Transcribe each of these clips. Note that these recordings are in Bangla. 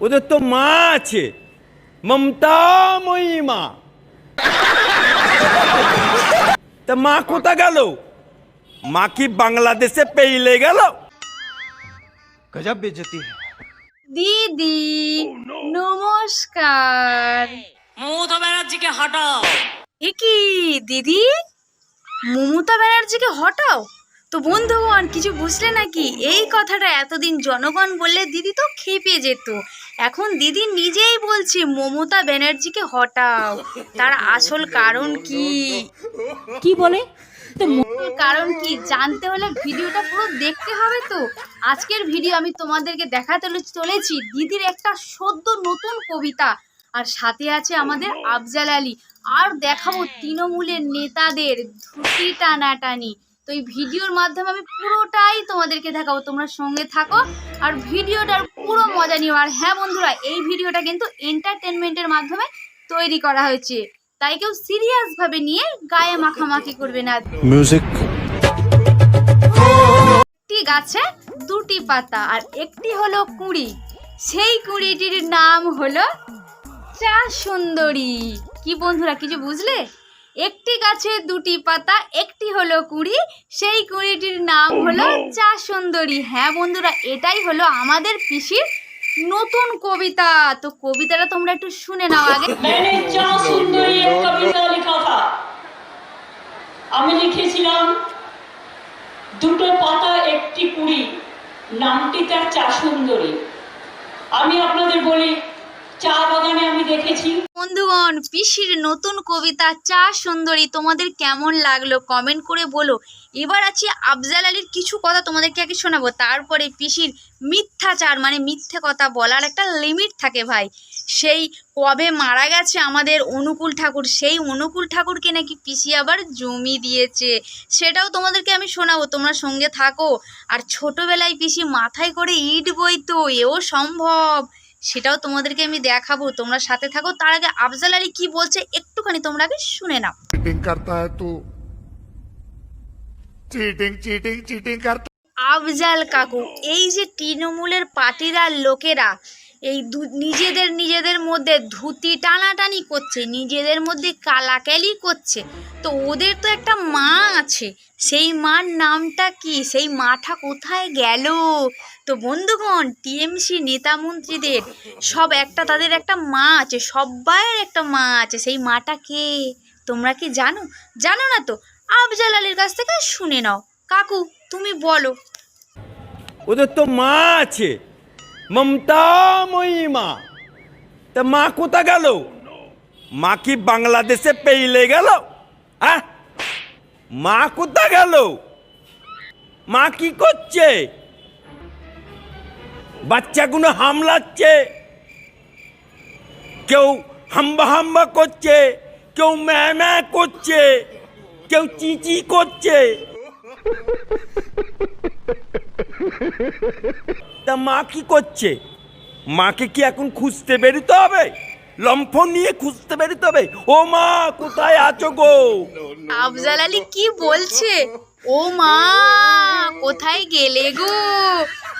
ওদের তো মা আছে। মমতাময়ী মা তা মা কোথা গেল? মা কি বাংলাদেশে পেইলে গেল? গজব বেজতি দিদি oh, নমস্কার। মমতা ব্যানার্জিকে হটাও। এ কি দিদি? মমতা ব্যানার্জিকে হটাও? তো বন্ধুগণ কিছু বুঝলে নাকি? এই কথাটা এতদিন জনগণ বললে দিদি তো খেপে যেত। এখন দিদি নিজেই বলছে মমতা ব্যানার্জিকে হটাও। তার আসল কারণ কি? কি বলে? মূল কারণ কি? জানতে হলে ভিডিওটা পুরো দেখতে হবে তো। আজকের ভিডিও আমি তোমাদেরকে দেখাতে চলেছি দিদির একটা সদ্য নতুন কবিতা। আর সাথে আছে আমাদের আফজাল আলী। আর দেখাবো তৃণমূলের নেতাদের ধুতি টানাটানি। তো এই ভিডিওর মাধ্যমে আমি পুরোটাই তোমাদেরকে দেখাবো। তোমরা সঙ্গে থাকো আর ভিডিওটার পুরো মজা নিও। আর হ্যাঁ বন্ধুরা এই ভিডিওটা কিন্তু এন্টারটেনমেন্টের মাধ্যমে তৈরি করা হয়েছে। তাই কেউ সিরিয়াসভাবে নিয়ে গায়ে মাখামাখি করবে না। ঠিক আছে দুটি পাতা আর একটি হলো কুঁড়ি। সেই কুঁড়িটির নাম হলো চা সুন্দরী। কি বন্ধুরা কিছু বুঝলে? একটি গাছে দুটি পাতা একটি হলো কুড়ি সেই কুড়িটির নাম oh হলো চা সুন্দরী হ্যাঁ বন্ধুরা এটাই হলো আমাদের পিসির নতুন কবিতা। তো কবিতাটা তোমরা একটু শুনে নাও আগে। আমি লিখেছিলাম দুটো পাতা একটি কুড়ি নামটি তার চা সুন্দরী আমি আপনাদের বলি বন্ধুগণ, পিসির নতুন কবিতা চা সুন্দরী তোমাদের কেমন লাগল কমেন্ট করে বলো। এবার আছি আফজাল আলীর কিছু কথা তোমাদেরকে আগে শোনাবো। তারপরে পিসির মিথ্যাচার মানে মিথ্যে কথা বলার একটা লিমিট থাকে ভাই। সেই কবে মারা গেছে আমাদের অনুকূল ঠাকুর, সেই অনুকূল ঠাকুরকে নাকি পিসি আবার জমি দিয়েছে, সেটাও তোমাদেরকে আমি শোনাবো। তোমরা সঙ্গে থাকো। আর ছোটবেলায় পিসি মাথায় করে ইট বইতো, এও সম্ভব। সেটাও তোমাদেরকে আমি দেখাবো তোমরা সাথে থাকো। তার আগে আফজাল আলী কি বলছে একটুখানি তোমরা আগে শুনে নাও। Cheating cheating cheating cheating Afzal কাকু এই যে তৃণমূলের পাটিদার লোকেরা এই নিজেদের নিজেদের মধ্যে ধুতি টানাটানি করছে নিজেদের মধ্যে কালাকালি করছে তো ওদের তো একটা মা আছে। সেই মার নামটা কি? সেই মাটা কোথায় গেল? তো বন্ধুগণ টিএমসি নেতা মন্ত্রীদের সব একটা তাদের একটা মা আছে, সব্বাইয়ের একটা মা আছে। সেই মাটা কে? তোমরা কি জানো? জানো না তো? আফজাল আলীর কাছ থেকে শুনে নাও। কাকু, তুমি বলো। ওদের তো মা আছে। মমতাময়ী মা। তা মা কোথা গেল? মা কি বাংলাদেশে পেইলে গেল? হ্যাঁ? মা কোথা গেল? মা কি করছে? বাচ্চাগুলো হামলাচ্ছে। কেউ হাম্বা হাম্বা করছে, কেউ ম্যা করছে, কেউ চিচি করছে। তা মা কি করছে? মাকে কি এখন খুঁজতে বেরোতে হবে? লম্ফন নিয়ে খুঁজতে বেরোতে হবে। ও মা, কোথায় আছো গো? আফজাল আলী কি বলছে? ও মা কোথায় গেলে গো?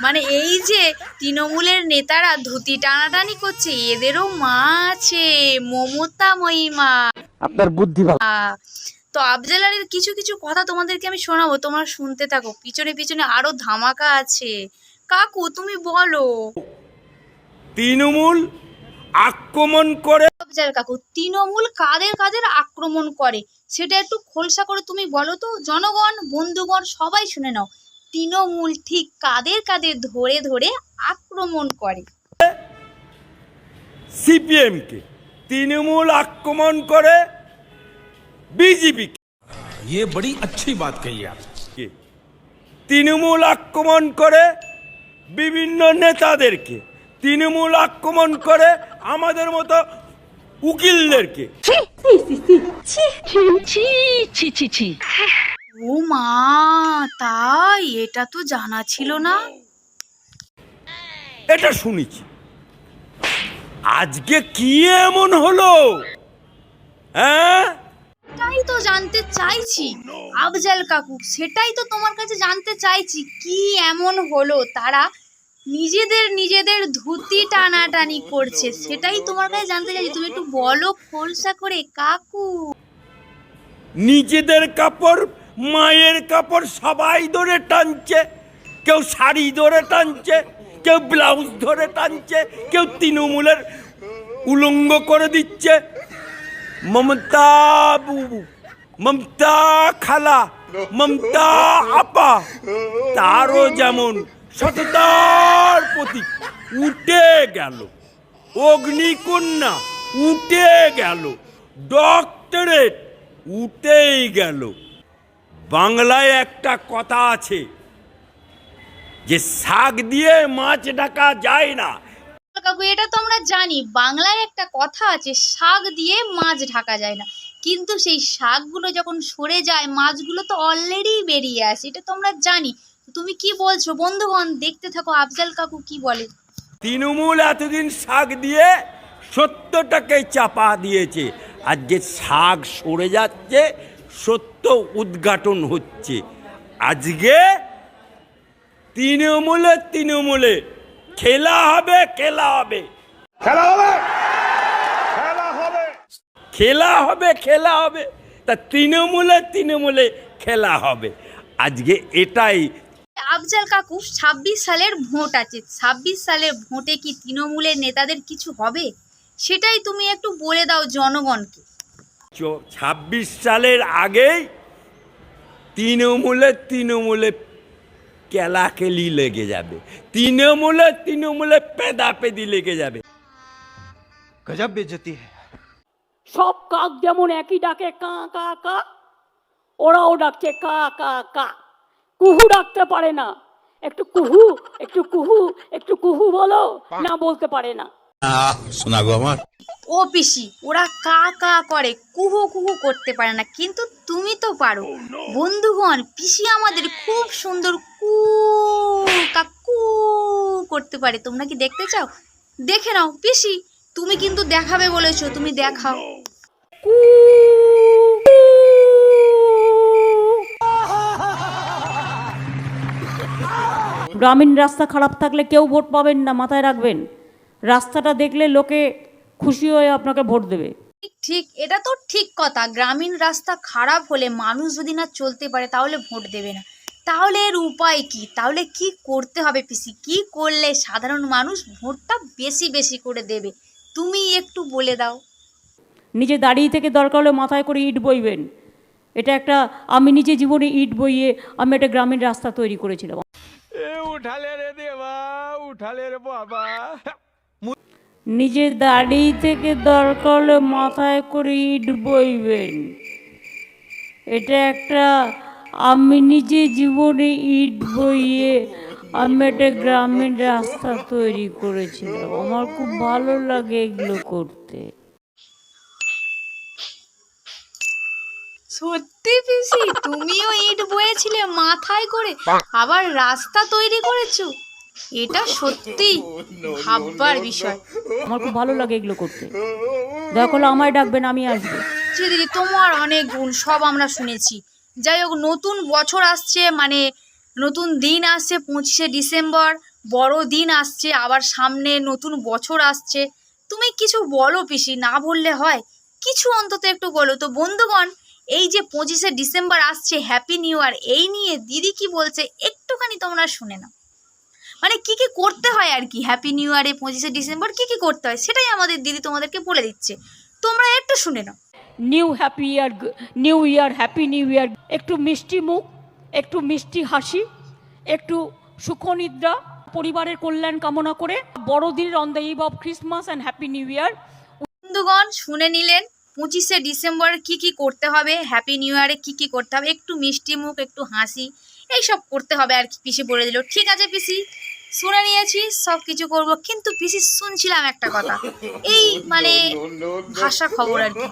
মানে এই যে তৃণমূলের নেতারা ধুতি টানাটানি করছে এদেরও মা আছে মমতাময়ী মা আপনার বুদ্ধি ভালো। তো আফজাল আলীর কিছু কিছু কথা তোমাদেরকে আমি শোনাবো তোমরা শুনতে থাকো। পিছনে পিছনে আরও ধামাকা আছে। কাকু তুমি বলো। তৃণমূল আক্রমণ করে আফজাল কাকু তৃণমূল কাদের কাদের আক্রমণ করে সেটা একটু খোলসা করে তুমি বলো তো জনগণ বন্ধুগণ সবাই শুনে নাও তৃণমূল ঠিক কাদের কাদের ধরে ধরে আক্রমণ করে সিপিএমকে তৃণমূল আক্রমণ করে বিজেপিকে ये बड़ी अच्छी बात कही आप তৃণমূল আক্রমণ করে বিভিন্ন নেতাদেরকে তৃণমূল আক্রমণ করে আমাদের মতো উকিলদেরকে। ও মা তাই এটা তো জানা ছিল না। এটা শুনেছি। আজকে কি এমন হলো? হ্যাঁ? সেটাই তো জানতে চাইছি। আফজাল কাকু সেটাই তো তোমার কাছে জানতে চাইছি। কি এমন হলো? তারা নিজেদের নিজেদের ধুতি টানাটানি করছে। সেটাই তোমার কাছে জানতে চাইছি। তুমি একটু বলো, খোলসা করে, কাকু। নিজেদের কাপড়, মায়ের কাপড় সবাই ধরে টানছে। কেউ শাড়ি ধরে টানছে, কেউ ব্লাউজ ধরে টানছে, কেউ তৃণমূলের উলঙ্গ করে দিচ্ছে। মমতা বুবু, মমতা খালা, মমতা আপা, তারও যেমন সততার প্রতীক। উঠে গেল। অগ্নিকন্যা উঠে গেল। ডক্টরেট উঠেই গেল। বাংলায় একটা কথা আছে, যে শাক দিয়ে মাছ ঢাকা যায় না। কাকু, এটা তো আমরা জানি বাংলায় একটা কথা আছে, শাক দিয়ে মাছ ঢাকা যায় না। কিন্তু সেই শাকগুলো যখন সরে যায়, মাছগুলো তো অলরেডি বেরিয়ে আসে, এটা তো আমরা জানি। তুমি কি বলছো? বন্ধুগণ দেখতে থাকো আফজাল কাকু কি বলে? তৃণমূল এতদিন শাক দিয়ে সত্যটাকে চাপা দিয়েছে। আর যে শাক সরে যাচ্ছে সত্য উদ্ঘাটন হচ্ছে। আজকে তৃণমূলে তৃণমূলে খেলা হবে খেলা হবে। খেলা হবে! খেলা হবে! তা তৃণমূলে তৃণমূলে খেলা হবে। আজকে এটাই আফজাল কাকু ছাব্বিশ সালের ভোট আছে। ছাব্বিশ সালের ভোটে কি তৃণমূলের নেতাদের কিছু হবে? সেটাই তুমি একটু বলে দাও জনগণকে। ছাব্বিশ সালের আগেই তৃণমূলের তৃণমূলে কেলাকেলি লেগে যাবে। তৃণমূলে তৃণমূলে পেদাপেদি লেগে যাবে। গজব বেজতি সব কাক যেমন একই ডাকে কা কা কা ওরাও ডাকছে কা কা কা। কুহু ডাকতে পারে না। একটু কুহু একটু কুহু একটু কুহু বলো না বলতে পারে না। শোনা গো আমার। ও পিসি ওরা কা কা করে কুহু কুহু করতে পারে না কিন্তু তুমি তো পারো। বন্ধুগণ পিসি আমাদের খুব সুন্দর কু কা কু করতে পারে। তোমরা কি দেখতে চাও? দেখে নাও পিসি তুমি কিন্তু দেখাবে বলেছ তুমি দেখাও। কু গ্রামীণ রাস্তা খারাপ থাকলে কেউ ভোট পাবেন না মাথায় রাখবেন। রাস্তাটা দেখলে লোকে খুশি হয়ে আপনাকে ভোট দেবে। ঠিক ঠিক এটা তো ঠিক কথা। গ্রামীণ রাস্তা খারাপ হলে মানুষ যদি না চলতে পারে তাহলে ভোট দেবে না। তাহলে এর উপায় কি? তাহলে কি করতে হবে পিসি? কি করলে সাধারণ মানুষ ভোটটা বেশি বেশি করে দেবে? তুমি একটু বলে দাও। নিজে দাঁড়িয়ে থেকে দরকার হলে মাথায় করে ইট বইবেন। এটা একটা আমি নিজে জীবনে ইট বইয়ে আমি একটা গ্রামীণ রাস্তা তৈরি করেছিলাম। নিজে দাঁড়িয়ে থেকে দরকার মাথায় করে ইট বইবেন এটা একটা, আমি নিজে জীবনে ইট বইয়ে আমি একটা গ্রামীণ রাস্তা তৈরি করেছিলাম। আমার খুব ভালো লাগে এগুলো করতে। সত্যি পিসি তুমিও ইট বয়েছিলে মাথায় করে আবার রাস্তা তৈরি করেছ? এটা সত্যি ভাববার বিষয়। আমার খুব ভালো লাগে এগুলো করতে। হলে আমায় ডাকবেন আমি আসব। জি দিদি তোমার অনেক গুণ সব আমরা শুনেছি। যাই হোক নতুন বছর আসছে মানে নতুন দিন আসছে পঁচিশে ডিসেম্বর বড় দিন আসছে আবার সামনে নতুন বছর আসছে। তুমি কিছু বলো পিসি না বললে হয়। কিছু অন্তত একটু বলো তো বন্ধুগণ। এই যে পঁচিশে ডিসেম্বর আসছে হ্যাপি নিউ ইয়ার এই নিয়ে দিদি কি বলছে একটুখানি তোমরা শুনে নাও। মানে কি কি করতে হয় আর কি হ্যাপি নিউ ইয়ারে পঁচিশে ডিসেম্বর কি কি করতে হয় সেটাই আমাদের দিদি তোমাদেরকে বলে দিচ্ছে। তোমরা একটু শুনে নাও। New happy year new year happy new year একটু মিষ্টি মুখ একটু মিষ্টি হাসি একটু সুখনিদ্রা পরিবারের কল্যাণ কামনা করে। বড়দিনের on the eve of Christmas and happy new year বন্ধুগণ শুনে নিলেন। পঁচিশে ডিসেম্বর কি কি করতে হবে? হ্যাপি নিউ ইয়ারে কি কি করতে হবে? একটু মিষ্টি মুখ, একটু হাসি, এইসব করতে হবে আর কি পিসি বলে দিল। ঠিক আছে পিসি, শুনে নিয়েছি সব কিছু করব। কিন্তু পিসি শুনছিলাম একটা কথা। এই মানে ভাষা খবর আর কি।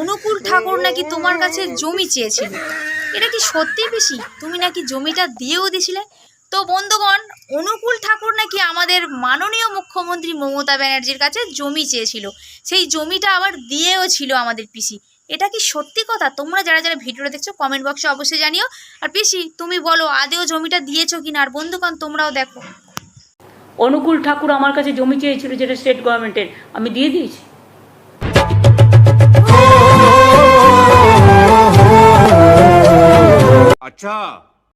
অনুকূল ঠাকুর নাকি তোমার কাছে জমি চেয়েছিল? এটা কি সত্যি পিসি? তুমি নাকি জমিটা দিয়েও দিছিলে? তো বন্ধুগণ অনুকূল ঠাকুর নাকি আমাদের মাননীয় মুখ্যমন্ত্রী মমতা ব্যানার্জির কাছে জমি চেয়েছিল। সেই জমিটা আবার দিয়েও ছিল আমাদের পিসি। এটা কি সত্যি কথা? তোমরা যারা যারা ভিডিওটা দেখছ কমেন্ট বক্সে অবশ্যই জানিও। আর পিসি তুমি বলো আদেও জমিটা দিয়েছ কিনা? আর বন্ধুগণ তোমরাও দেখো। অনুকূল ঠাকুর আমার কাছে জমি চেয়েছিল যেটা স্টেট গভর্নমেন্টের আমি দিয়ে দিয়েছি। আচ্ছা।